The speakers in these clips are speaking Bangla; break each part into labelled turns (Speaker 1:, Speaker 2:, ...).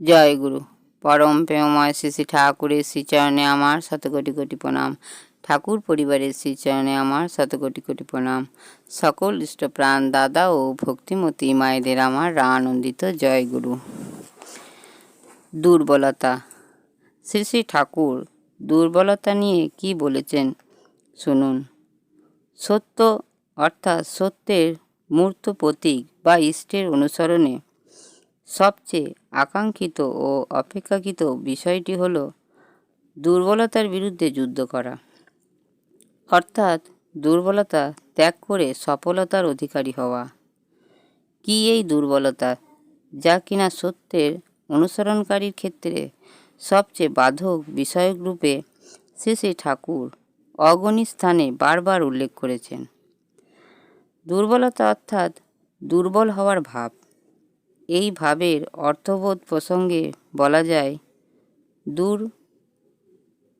Speaker 1: জয় গুরু। পরম প্রেমময় শ্রী ঠাকুরের শ্রীচরণে আমার শত কোটি প্রণাম। ঠাকুর পরিবারের শ্রীচরণে আমার শত কোটি কোটি প্রণাম। সকল ইষ্টপ্রাণ দাদা ও ভক্তিমতী মায়েদের আমার আনন্দিত জয় গুরু। দুর্বলতা। শ্রী শ্রী ঠাকুর, দুর্বলতা নিয়ে কি বলেছেন? শুনুন। সত্য অর্থাৎ সত্যের মূর্ত প্রতীক বা ইষ্টের অনুসরণে সবচেয়ে আকাঙ্ক্ষিত ও অপেক্ষাকৃত বিষয়টি হল দুর্বলতার বিরুদ্ধে যুদ্ধ করা। অর্থাৎ দুর্বলতা ত্যাগ করে সফলতার অধিকারী হওয়া। কি এই দুর্বলতা? যা কিনা সত্যের অনুসরণকারীর ক্ষেত্রে সবচেয়ে বাধক বিষয়ক রূপে শ্রী ঠাকুর অগণিত স্থানে বারবার উল্লেখ করেছেন। দুর্বলতা অর্থাৎ দুর্বল হওয়ার ভাব। এই ভাবের অর্থবোধ প্রসঙ্গে বলা যায়, দূর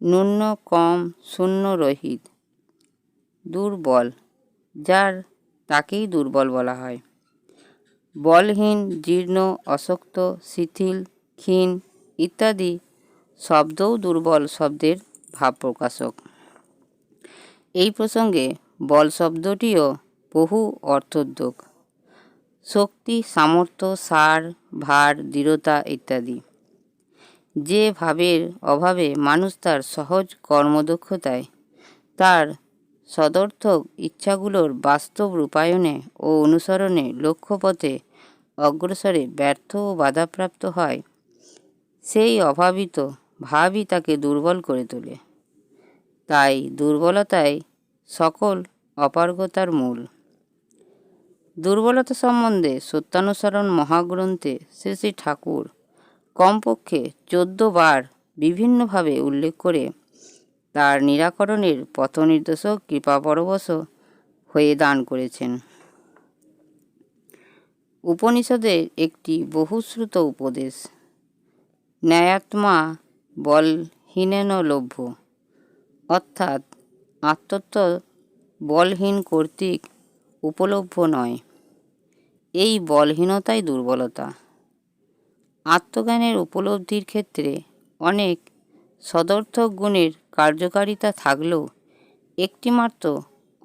Speaker 1: ন্যূন কম শূন্য রহিত। দুর্বল, যার তাকেই দুর্বল বলা হয়। বলহীন, জীর্ণ, অশক্ত, শিথিল, ক্ষীণ ইত্যাদি শব্দও দুর্বল শব্দের ভাব প্রকাশক। এই প্রসঙ্গে বল শব্দটিও বহু অর্থোদ্যোগ। শক্তি, সামর্থ্য, সার, ভার, দৃঢ়তা ইত্যাদি। যে ভাবের অভাবে মানুষ তার সহজ কর্মদক্ষতায়, তার সদর্থক ইচ্ছাগুলোর বাস্তব রূপায়ণে ও অনুসরণে লক্ষ্যপথে অগ্রসরে ব্যর্থ ও বাধাপ্রাপ্ত হয়, সেই অভাবিত ভাবই তাকে দুর্বল করে তোলে। তাই দুর্বলতাই সকল অপারগতার মূল। দুর্বলতা সম্বন্ধে সত্যানুসরণ মহাগ্রন্থে শ্রী শ্রী ঠাকুর কমপক্ষে চোদ্দ বার বিভিন্নভাবে উল্লেখ করে তার নিরাকরণের পথনির্দেশক কৃপাপরবশ হয়ে দান করেছেন। উপনিষদের একটি বহুশ্রুত উপদেশ, ন্যায়াত্মা বলহীনেন লভ্য, অর্থাৎ আত্মত্ব বলহীন কর্তৃক উপলভ্য নয়। এই বলহীনতাই দুর্বলতা। আত্মজ্ঞানের উপলব্ধির ক্ষেত্রে অনেক সদর্থক গুণের কার্যকারিতা থাকলেও একটিমাত্র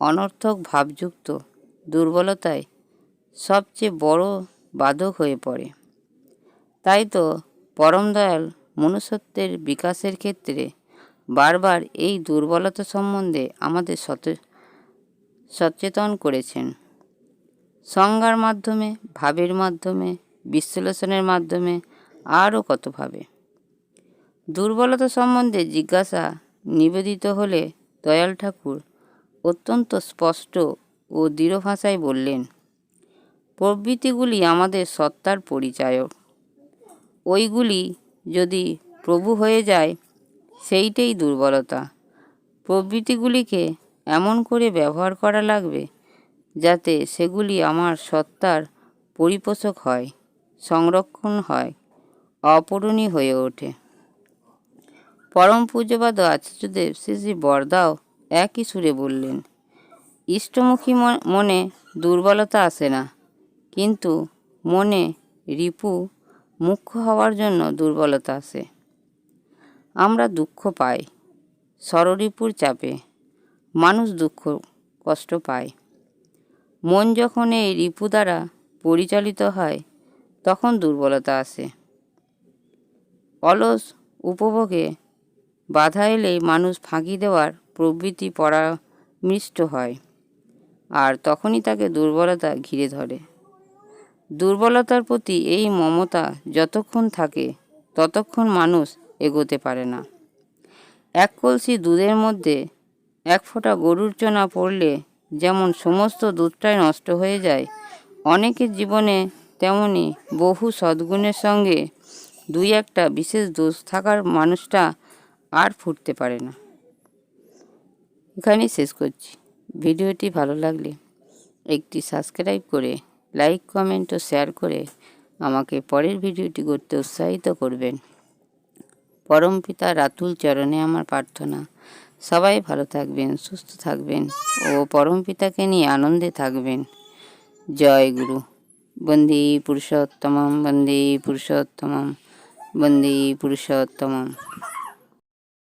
Speaker 1: অনর্থক ভাবযুক্ত দুর্বলতায় সবচেয়ে বড় বাধক হয়ে পড়ে। তাই তো পরম দয়াল মনুষ্যত্বের বিকাশের ক্ষেত্রে বারবার এই দুর্বলতা সম্বন্ধে আমাদের সচেতন করেছেন। সংজ্ঞার মাধ্যমে, ভাবের মাধ্যমে, বিশ্লেষণের মাধ্যমে আরও কতভাবে দুর্বলতা সম্বন্ধে জিজ্ঞাসা নিবেদিত হলে দয়াল ঠাকুর অত্যন্ত স্পষ্ট ও দৃঢ় ভাষায় বললেন প্রবৃত্তিগুলি আমাদের সত্তার পরিচায়ক। ওইগুলি যদি প্রভু হয়ে যায়, সেইটাই দুর্বলতা। প্রবৃত্তিগুলিকে এমন করে ব্যবহার করা লাগবে যাতে সেগুলি আমার সত্তার পরিপোষক হয়, সংরক্ষণ হয়, অপূরণীয় হয়ে ওঠে। পরম পূজ্যবাদ আচার্যদেব শ্রী শ্রী বরদাও একই সুরে বললেন, ইষ্টমুখী মনে দুর্বলতা আসে না, কিন্তু মনে রিপু মুখ্য হওয়ার জন্য দুর্বলতা আসে। আমরা দুঃখ পাই, স্বররিপুর চাপে, মানুষ দুঃখ, কষ্ট পায়। মন যখন এই রিপু দ্বারা পরিচালিত হয়, তখন দুর্বলতা আসে। অলস উপভোগে বাধা এলেই মানুষ ফাঁকি দেওয়ার প্রবৃত্তি পরামৃষ্ট হয় আর তখনই তাকে দুর্বলতা ঘিরে ধরে। দুর্বলতার প্রতি এই মমতা যতক্ষণ থাকে, ততক্ষণ মানুষ এগোতে পারে না। এক কলসি দুধের মধ্যে এক ফোঁটা গরুর চনা পড়লে যেমন সমস্ত দুধটাই নষ্ট হয়ে যায়, অনেকের জীবনে তেমনি বহু সদ্গুণের সঙ্গে দুই একটা বিশেষ দোষ থাকার মানুষটা আর ফুটতে পারে না। এখানেই শেষ করছি। ভিডিওটি ভালো লাগলে একটি সাবস্ক্রাইব করে, লাইক, কমেন্ট ও শেয়ার করে আমাকে পরের ভিডিওটি করতে উৎসাহিত করবেন। পরম পিতা রাতুল চরণে আমার প্রার্থনা। সবাই ভালো থাকবেন, সুস্থ থাকবেন ও পরম পিতাকে নিয়ে আনন্দে থাকবেন। জয় গুরু। বন্দি পুরুষোত্তম বন্দি পুরুষোত্তম বন্দি পুরুষোত্তমম।